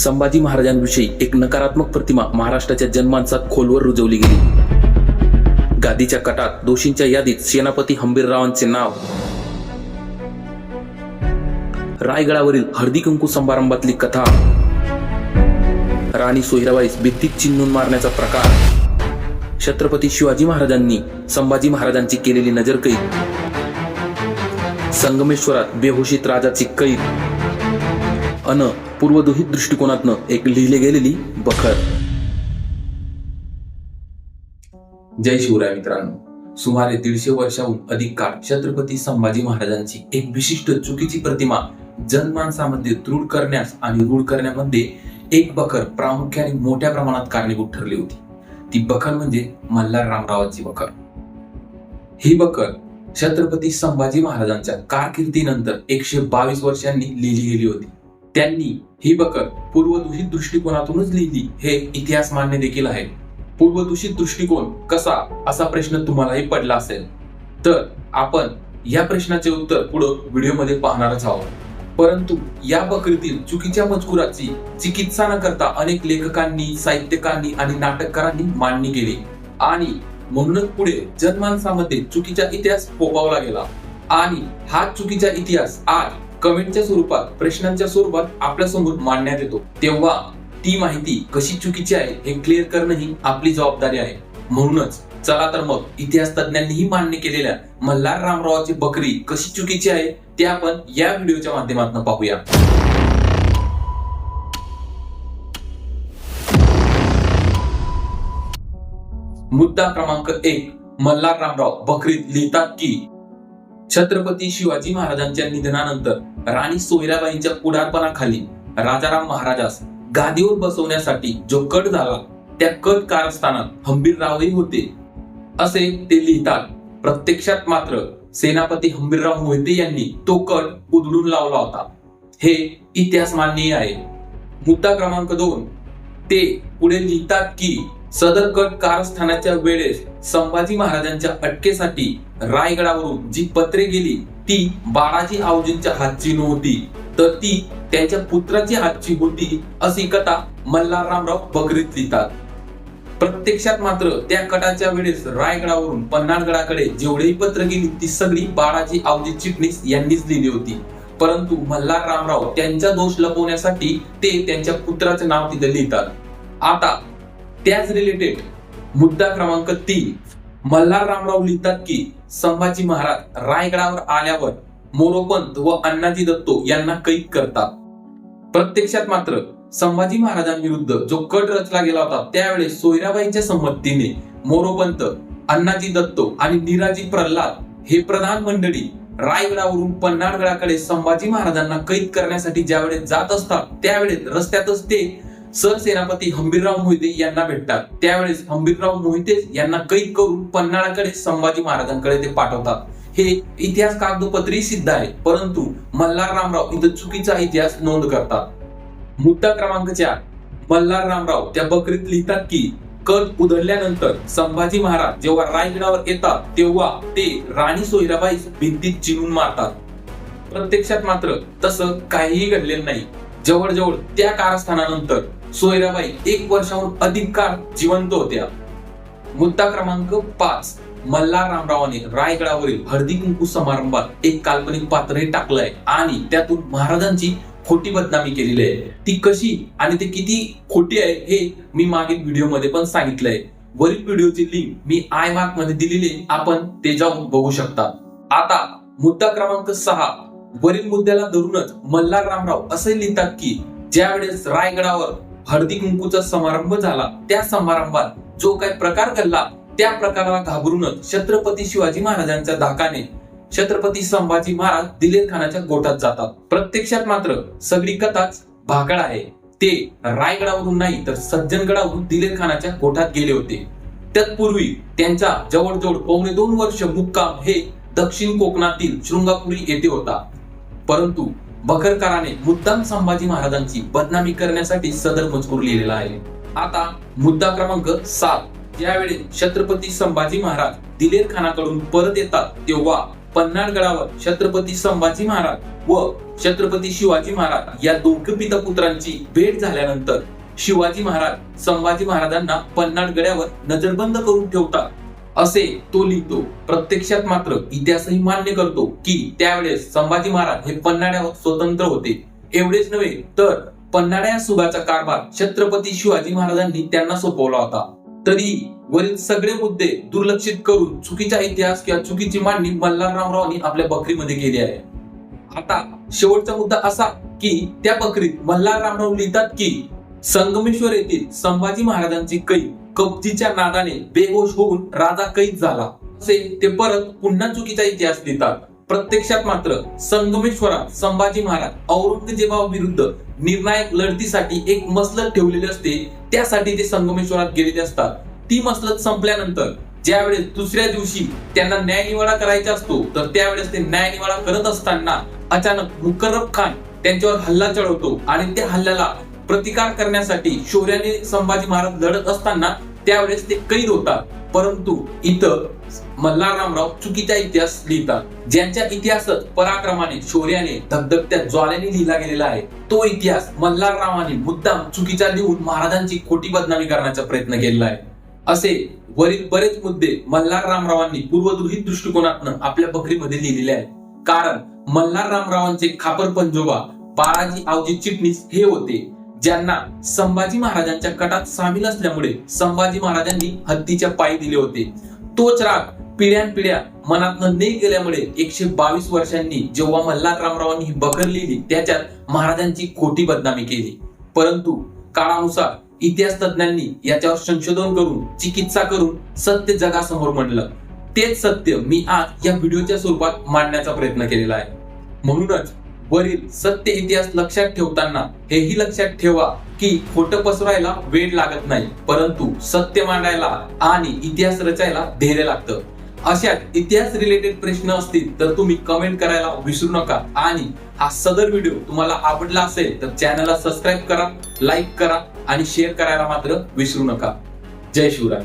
संभाजी महाराजांविषयी एक नकारात्मक प्रतिमा महाराष्ट्राच्या जनमानसात खोलवर रुजवली गेली. गादीच्या कटात दोषींच्या यादीत सेनापती हंबीररावांचे नाव. रायगडावरील हळदी कुंकू समारंभातली कथा. राणी सोहिराबाईस भित्तीत चिन्हून मारण्याचा प्रकार. छत्रपती शिवाजी महाराजांनी संभाजी महाराजांची केलेली नजरकैद. संगमेश्वरात बेहोशीत राजाची कैद. अन पूर्वदोहित दृष्टिकोनातनं एक लिहिले गेलेली बखर जय शिवराय मित्रांनो. सुमारे दीडशे वर्षाहून अधिक काळ छत्रपती संभाजी महाराजांची एक विशिष्ट चुकीची प्रतिमा जनमानसामध्ये दृढ करण्यास आणि रूढ करण्यामध्ये एक बखर प्रामुख्याने मोठ्या प्रमाणात कारणीभूत ठरली होती. ती बखर म्हणजे मल्हार रामरावांची बखर ही बखर छत्रपती संभाजी महाराजांच्या कारकिर्दीनंतर एकशे बावीस वर्षांनी लिहिली गेली होती. त्यांनी ही बकर पूर्वदूषित दृष्टिकोनातूनच लिहिली. हे इतिहास मान्य देखील आहे. पूर्वदूषित दृष्टिकोन कसा असा प्रश्न तुम्हालाही पडला असेल. तर आपण या प्रश्नाचे उत्तर पुढं व्हिडिओमध्ये पाहणारच आहोत. परंतु या बकरीतील चुकीच्या मजकुराची चिकित्सा न करता अनेक लेखकांनी साहित्यकांनी आणि नाटककारांनी मांडणी केली. आणि म्हणूनच पुढे जनमानसामध्ये चुकीचा इतिहास फोपावला गेला. आणि हा चुकीचा इतिहास आज कमेंटच्या स्वरूपात प्रश्नांच्या स्वरूपात आपल्यासमोर मांडण्यात येतो. तेव्हा ती माहिती कशी चुकीची आहे हे क्लिअर करणं ही आपली जबाबदारी आहे. म्हणूनच चला तर मग इतिहास तज्ञांनीही मान्य केलेल्या मल्हार रामरावाची बकरी कशी चुकीची आहे ते आपण या व्हिडिओच्या माध्यमातून पाहूया. मुद्दा क्रमांक एक मल्हार रामराव बकरीत लिहितात की छत्रपती शिवाजी महाराजांच्या निधनानंतर राणी सोयराबाईंच्या पुढारपणाखाली राजाराम महाराजास गादीवर बसवण्यासाठी जो कट झाला त्या कट कारस्थानात हंबीररावही होते. असे ते लिहितात. प्रत्यक्षात मात्र सेनापती हंबीरराव मोहिते यांनी तो कट उधळून लावला होता. हे इतिहास मान्य आहे. मुद्दा क्रमांक दोन. ते पुढे लिहितात की सदर कट कारस्थानाच्या वेळेस संभाजी महाराजांच्या अटकेसाठी रायगडावरून जी पत्रे गेली ती बाळाजी आवजींच्या हातची नव्हती. तर ती त्यांच्या पुत्राची हातची होती अशी कथा मल्हाररामराव बकरीत लिहितात. प्रत्यक्षात मात्र त्या कटाच्या वेळेस रायगडावरून पन्हाळगडाकडे जेवढेही पत्र गेली ती सगळी बाळाजी आवजी चिटणीस यांनीच लिहिली होती. परंतु मल्हार रामराव त्यांचा दोष लपवण्यासाठी ते त्यांच्या पुत्राचे नाव तिथे लिहितात. आता त्याच रिलेटेड मुद्दा क्रमांक तीन. मल्हार रामराव लिहितात की संभाजी महाराज रायगडावर आल्यावर मोरोपंत व अण्णाजी दत्तो यांना कैद करतात. प्रत्यक्षात मात्र संभाजी महाराजांविरुद्ध जो कट रचला गेला होता त्यावेळेस सोयराबाईंच्या संमतीने मोरोपंत अण्णाजी दत्तो आणि निराजी प्रल्हाद हे प्रधान मंडळी रायगडावरून पन्हाळगडाकडे संभाजी महाराजांना कैद करण्यासाठी ज्यावेळेस जात असतात त्यावेळेस रस्त्यातच ते सहसेनापती हंबीरराव मोहिते यांना भेटतात. त्यावेळेस हंबीरराव मोहिते यांना कैद करून पन्हाळाकडे संभाजी महाराजांकडे ते पाठवतात. हे इतिहास कागदोपत्री सिद्ध आहे परंतु मल्हार रामराव इथं चुकीचा इतिहास नोंद करतात. मुद्दा क्रमांक चार. मल्हार रामराव त्या बकरीत लिहितात की कल उधळल्यानंतर संभाजी महाराज जेव्हा रायगडावर येतात तेव्हा ते राणी सोयराबाई भिंतीत चिरून मारतात. प्रत्यक्षात मात्र तसं काहीही घडलेलं नाही. जवळजवळ त्या कारस्थानानंतर सोयराबाई एक वर्षाहून अधिक काळ जिवंत होत्या. मुद्दा क्रमांक पाच मल्हार रामरावाने रायगडावरील हळदी कुंकू समारंभात एक काल्पनिक पात्रही टाकलंय आणि त्यातून महाराजांची खोटी बदनामी केलेली आहे. ती कशी आणि ते किती खोटी आहे हे मी मागील व्हिडिओमध्ये पण सांगितलंय. वरील व्हिडिओची लिंक मी आय मार्कमध्ये दिलेली आपण ते जाऊन बघू शकता. आता मुद्दा क्रमांक सहा वरील मुद्द्याला धरूनच मल्हार रामराव असे लिहितात की ज्यावेळेस रायगडावर हळदी कुंकूचा समारंभ झाला त्या समारंभात जो काही प्रकार घडला त्या प्रकाराला घाबरूनच छत्रपती शिवाजी महाराजांच्या धाकाने छत्रपती संभाजी महाराज दिलेर खानाच्या गोठात जातात. प्रत्यक्षात मात्र सगळी कथाच भाकड आहे. ते रायगडावरून नाही तर सज्जनगडावरून दिलेर खानाच्या गोठात गेले होते. तत्पूर्वी त्यांचा जवळजवळ पावणे दोन वर्ष मुक्काम हे दक्षिण कोकणातील शृंगापुरी येथे होता. परंतु बखरकराने मुद्दाम संभाजी महाराजांची बदनामी करण्यासाठी सदर मजकूर लिहिलेला आहे. आता मुद्दा क्रमांक सात. यावेळी छत्रपती संभाजी महाराज दिलेर खानाकडून परत येतात तेव्हा पन्हाळगडावर छत्रपती संभाजी महाराज व छत्रपती शिवाजी महाराज या दोघे पिता पुत्रांची भेट झाल्यानंतर शिवाजी महाराज संभाजी महाराजांना पन्हाळगड्यावर नजरबंद करून ठेवतात. असे तो लिहितो. प्रत्यक्षात मात्र इतिहासही मान्य करतो की त्यावेळेस संभाजी महाराज हे पन्हाळ्यावर स्वतंत्र होते. एवढेच नव्हे तर पन्हाळा या सुगाचा कारभार छत्रपती शिवाजी महाराजांनी त्यांना सोपवला होता. तरी वरील सगळे मुद्दे दुर्लक्षित करून चुकीचा इतिहास किंवा चुकीची मांडणी मल्हाररावरावांनी आपल्या बकरीमध्ये केली आहे. आता शेवटचा मुद्दा असा की त्या बकरीत मल्हार रामराव लिहितात की संगमेश्वर येथील संभाजी महाराजांची कै कपजीच्या नादाने बेहोश होऊन राजा कैद झाला. असे ते परत पुन्हा चुकीचा इतिहास लिहितात. प्रत्यक्षात मात्र संगमेश्वरात संभाजी महाराज औरंगजेबाविरुद्ध निर्णायक लढतीसाठी एक मसलत ठेवलेली असते त्यासाठी ते संगमेश्वरात गेलेले असतात. ती मसलत संपल्यानंतर ज्यावेळेस दुसऱ्या दिवशी त्यांना न्यायनिवाडा करायचा असतो तर त्यावेळेस ते न्यायनिवाडा करत असताना अचानक मुकर्रब खान त्यांच्यावर हल्ला चढवतो आणि त्या हल्ल्याला प्रतिकार करण्यासाठी शौर्याने संभाजी महाराज लढत असताना त्यावेळेस ते कैद होतात. परंतु इथं मल्हार रामराव चुकीचा इतिहास लिहितात. ज्यांच्या इतिहासात पराक्रमाने शौर्याने धगधगत्या ज्वाल्याने लिहिला गेलेला आहे तो इतिहास मल्हाररावाने मुद्दाम चुकीचा लिहून महाराजांची खोटी बदनामी करण्याचा प्रयत्न केलेला आहे. असे वरील बरेच मुद्दे मल्हार रामरावांनी पूर्वदुहित दृष्टिकोनातून आपल्या बकरीमध्ये लिहिलेले आहेत. कारण मल्हार रामरावांचे खापर पंजोबा बाळाजी आवजी चिटणीस हे होते. ज्यांना संभाजी महाराजांच्या कटात सामील असल्यामुळे संभाजी महाराजांनी हत्तीच्या पायी दिले होते. तोच राग पिढ्यानपिढ्या मनातनं ने गेल्यामुळे एकशे बावीस वर्षांनी जेव्हा मल्हार रामरावांनी ही बकर लिहिली त्याच्यात महाराजांची खोटी बदनामी केली. परंतु काळानुसार इतिहास तज्ञांनी याच्यावर संशोधन करून चिकित्सा करून सत्य जगासमोर मांडलं तेच सत्य मी आज या व्हिडिओच्या स्वरूपात मांडण्याचा प्रयत्न केलेला आहे. म्हणूनच वरील सत्य इतिहास लक्षात ठेवताना हेही लक्षात ठेवा की खोट पसरायला वेळ लागत नाही परंतु सत्य मांडायला आणि इतिहास रचायला धैर्य लागतं. अशा इतिहास रिलेटेड प्रश्न असतील तर तुम्ही कमेंट करायला विसरू नका आणि हा सदर व्हिडिओ तुम्हाला आवडला असेल तर चॅनलला सबस्क्राईब करा लाईक करा आणि शेअर करायला मात्र विसरू नका. जय शिवराय.